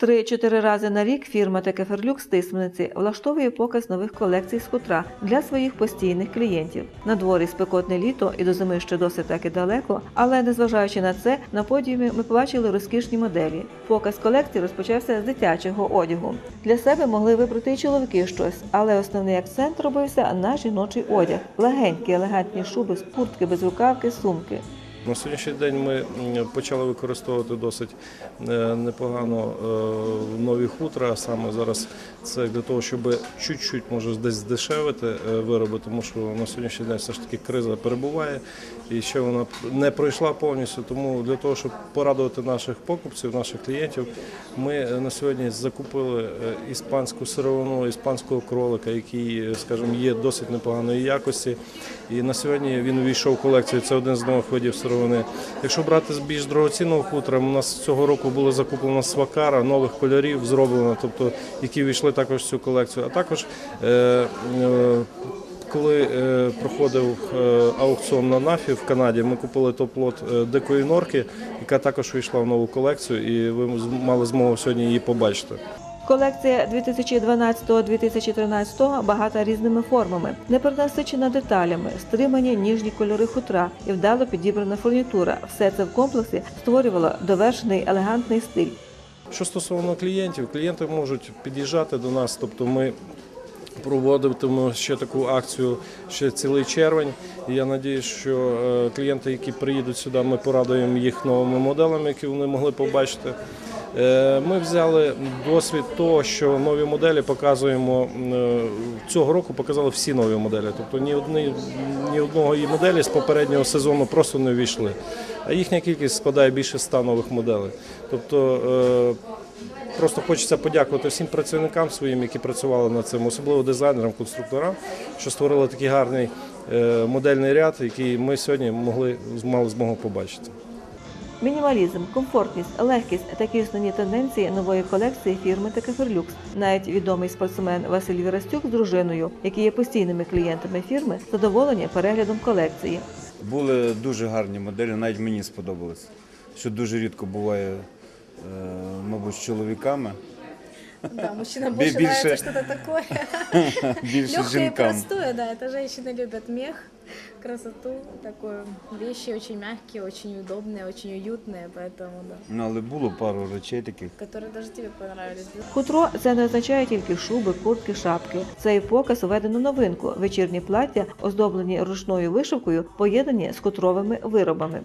Три-чотири рази на рік фірма Текеферлюк з влаштовує показ нових колекцій з хутра для своїх постійних клієнтів. На дворі спекотне літо і до зими ще досить таки далеко, але незважаючи на це, на подіумі ми побачили розкішні моделі. Показ колекцій розпочався з дитячого одягу. Для себе могли вибрати і чоловіки щось, але основний акцент робився на жіночий одяг: легенькі, елегантні шуби, куртки, безрукавки, сумки. На сьогоднішній день ми почали використовувати досить е, непогано е, нові хутра. Саме зараз це для того, щоб чуть-чуть може десь здешевити е, вироби, тому що на сьогоднішній день все ж таки криза перебуває і ще вона не пройшла повністю. Тому для того, щоб порадувати наших покупців, наших клієнтів, ми е, на сьогодні закупили е, іспанську сировину, іспанського кролика, який, е, скажімо, є досить непоганої якості. І на сьогодні він увійшов в колекцію. Це один з нових видів сировини. Якщо брати з більш дорогоцінного хутра, у нас цього року було закуплено свакара нових кольорів, зроблено, тобто які війшли також в цю колекцію. А також е, е, коли е, проходив е, аукціон на нафі в Канаді, ми купили топ-лот е, дикої норки, яка також війшла в нову колекцію, і ви мали змогу сьогодні її побачити. Колекція 2012-2013 багата різними формами, неперенасичена деталями, стримані ніжні кольори хутра і вдало підібрана фурнітура. Все це в комплексі створювало довершений елегантний стиль. Що стосовно клієнтів, клієнти можуть під'їжджати до нас, тобто ми проводитимемо ще таку акцію ще цілий червень. І я сподіваюся, що е, клієнти, які приїдуть сюди, ми порадуємо їх новими моделями, які вони могли побачити. Е, Ми взяли досвід того, що нові моделі показуємо е, цього року. Показали всі нові моделі. Тобто ні одні ні одного її моделі з попереднього сезону просто не ввійшли. А їхня кількість складає більше ста нових моделей. Тобто Просто хочеться подякувати всім працівникам своїм, які працювали над цим, особливо дизайнерам, конструкторам, що створили такий гарний е, модельний ряд, який ми сьогодні могли мали змогу побачити. Мінімалізм, комфортність, легкість такі основні тенденції нової колекції фірми Текеферлюкс. Навіть відомий спортсмен Василь Вірастюк з дружиною, які є постійними клієнтами фірми, задоволені переглядом колекції. Були дуже гарні моделі, навіть мені сподобалось. Що дуже рідко буває, мабуть, з чоловіками, Да, мужчинам Бе- больше больше- нравится что-то такое. більше Легкое и жінкам. простое, да. Это женщины любят мех, красоту, такое. Вещи очень мягкие, очень удобные, очень уютные, поэтому, да. Ну, але було пару речей таких. Которые даже тебе понравились. да. Хутро це не означає тільки шуби, куртки, шапки. Цей показ введено новинку вечірні плаття, оздоблені ручною вишивкою, поєднані з хутровими виробами.